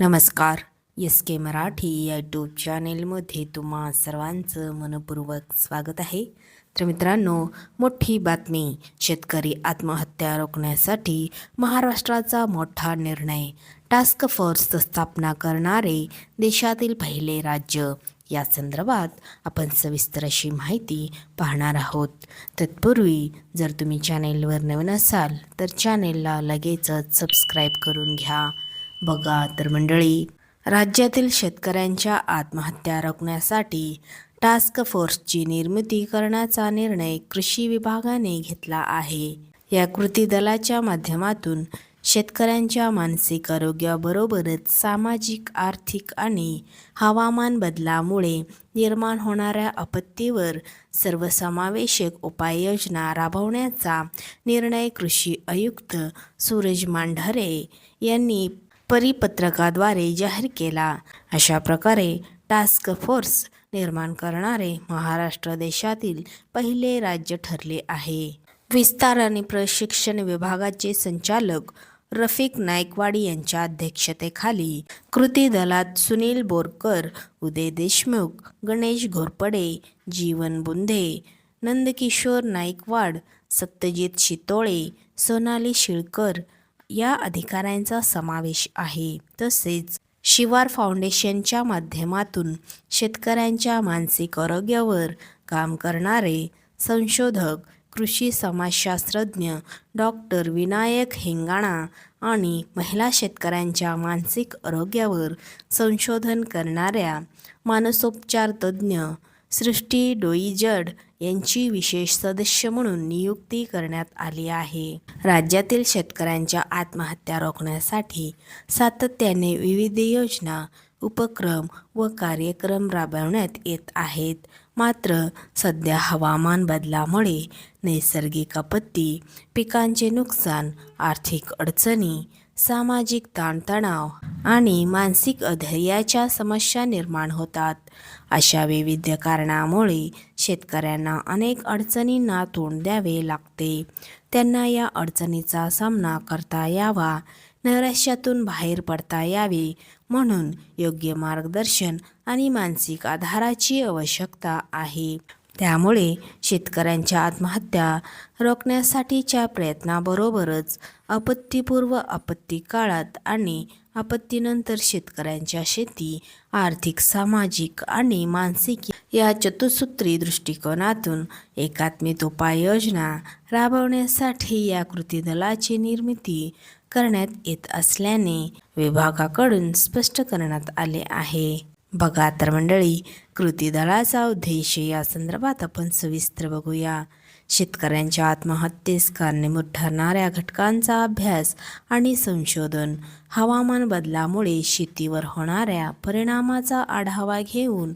नमस्कार. एस के मराठी या यूट्यूब चॅनेलमध्ये तुम्हा सर्वांचं मनपूर्वक स्वागत आहे. तर मित्रांनो मोठी बातमी शेतकरी आत्महत्या रोखण्यासाठी महाराष्ट्राचा मोठा निर्णय. टास्क फोर्स स्थापना करणारे देशातील पहिले राज्य. या संदर्भात आपण सविस्तर अशी माहिती पाहणार आहोत. तत्पूर्वी जर तुम्ही चॅनेलवर नवीन असाल तर चॅनेलला लगेचच सबस्क्राईब करून घ्या. बघा तर मंडळी राज्यातील शेतकऱ्यांच्या आत्महत्या रोखण्यासाठी टास्क फोर्सची निर्मिती करण्याचा निर्णय कृषी विभागाने घेतला आहे. या कृती दलाच्या माध्यमातून शेतकऱ्यांच्या मानसिक आरोग्याबरोबरच सामाजिक आर्थिक आणि हवामान बदलामुळे निर्माण होणाऱ्या आपत्तीवर सर्वसमावेशक उपाययोजना राबवण्याचा निर्णय कृषी आयुक्त सूरज मांढरे यांनी परिपत्रकाद्वारे जाहीर केला. अशा प्रकारे टास्क फोर्स निर्माण करणारे महाराष्ट्र देशातील पहिले राज्य ठरले आहे. विस्तार आणि प्रशिक्षण विभागाचे संचालक रफिक नायकवाडी यांच्या अध्यक्षतेखाली कृती दलात सुनील बोरकर उदय देशमुख गणेश घोरपडे जीवन बुंधे नंदकिशोर नाईकवाड सत्यजित शितोळे सोनाली शिळकर या अधिकाऱ्यांचा समावेश आहे. तसेच शिवार फाउंडेशनच्या माध्यमातून शेतकऱ्यांच्या मानसिक आरोग्यावर काम करणारे संशोधक कृषी समाजशास्त्रज्ञ डॉक्टर विनायक हेंगाणा आणि महिला शेतकऱ्यांच्या मानसिक आरोग्यावर संशोधन करणाऱ्या मानसोपचार तज्ज्ञ सृष्टी डोईजड यांची विशेष सदस्य म्हणून नियुक्ती करण्यात आली आहे. राज्यातील शेतकऱ्यांच्या आत्महत्या रोखण्यासाठी सातत्याने विविध योजना उपक्रम व कार्यक्रम राबवण्यात येत आहेत. मात्र सध्या हवामान बदलामुळे नैसर्गिक आपत्ती पिकांचे नुकसान आर्थिक अडचणी सामाजिक ताणतणाव आणि मानसिक अधैर्याच्या समस्या निर्माण होतात. अशा विविध कारणामुळे शेतकऱ्यांना अनेक अडचणींना तोंड द्यावे लागते. त्यांना या अडचणीचा सामना करता यावा नैराश्यातून बाहेर पडता यावे म्हणून योग्य मार्गदर्शन आणि मानसिक आधाराची आवश्यकता आहे. त्यामुळे शेतकऱ्यांच्या आत्महत्या रोखण्यासाठीच्या प्रयत्नाबरोबरच आपत्तीपूर्व आपत्ती काळात आणि आपत्तीनंतर शेतकऱ्यांच्या शेती आर्थिक सामाजिक आणि मानसिक या चतुसूत्री दृष्टिकोनातून एकात्मिक उपाययोजना राबवण्यासाठी या कृती दलाची निर्मिती करण्यात येत असल्याने विभागाकडून स्पष्ट करण्यात आले आहे. बघा तर मंडळी कृती दलाचा उद्देश या संदर्भात आपण सविस्तर बघूया. शेतकऱ्यांच्या आत्महत्येस कारणीभूत ठरणाऱ्या घटकांचा अभ्यास आणि संशोधन हवामान बदलामुळे शेतीवर होणाऱ्या परिणामाचा आढावा घेऊन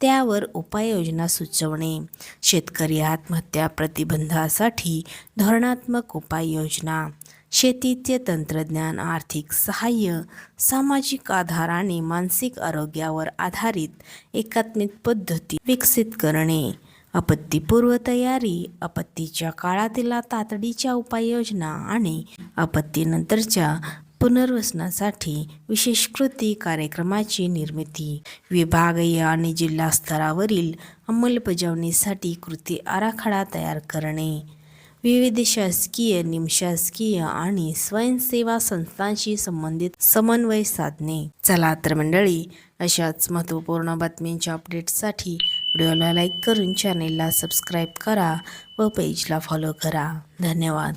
त्यावर उपाययोजना सुचवणे. शेतकरी आत्महत्या प्रतिबंधासाठी धोरणात्मक उपाययोजना. शेतीचे तंत्रज्ञान आर्थिक सहाय्य सामाजिक आधार आणि मानसिक आरोग्यावर आधारित एकात्मिक पद्धती विकसित करणे आपत्तीपूर्व तयारी आपत्तीच्या काळातील तातडीच्या उपाययोजना आणि आपत्तीनंतरच्या पुनर्वसनासाठी विशेष कृती कार्यक्रमाची निर्मिती विभागीय आणि जिल्हा स्तरावरील अंमलबजावणीसाठी कृती आराखडा तयार करणे. विविध शासकीय निमशासकीय आणि स्वयंसेवा संस्थांशी संबंधित समन्वय साधणे. चला तर मंडळी अशाच महत्त्वपूर्ण बातमींच्या अपडेट्ससाठी व्हिडिओला लाईक करून चॅनेलला सबस्क्राईब करा व पेजला फॉलो करा. धन्यवाद.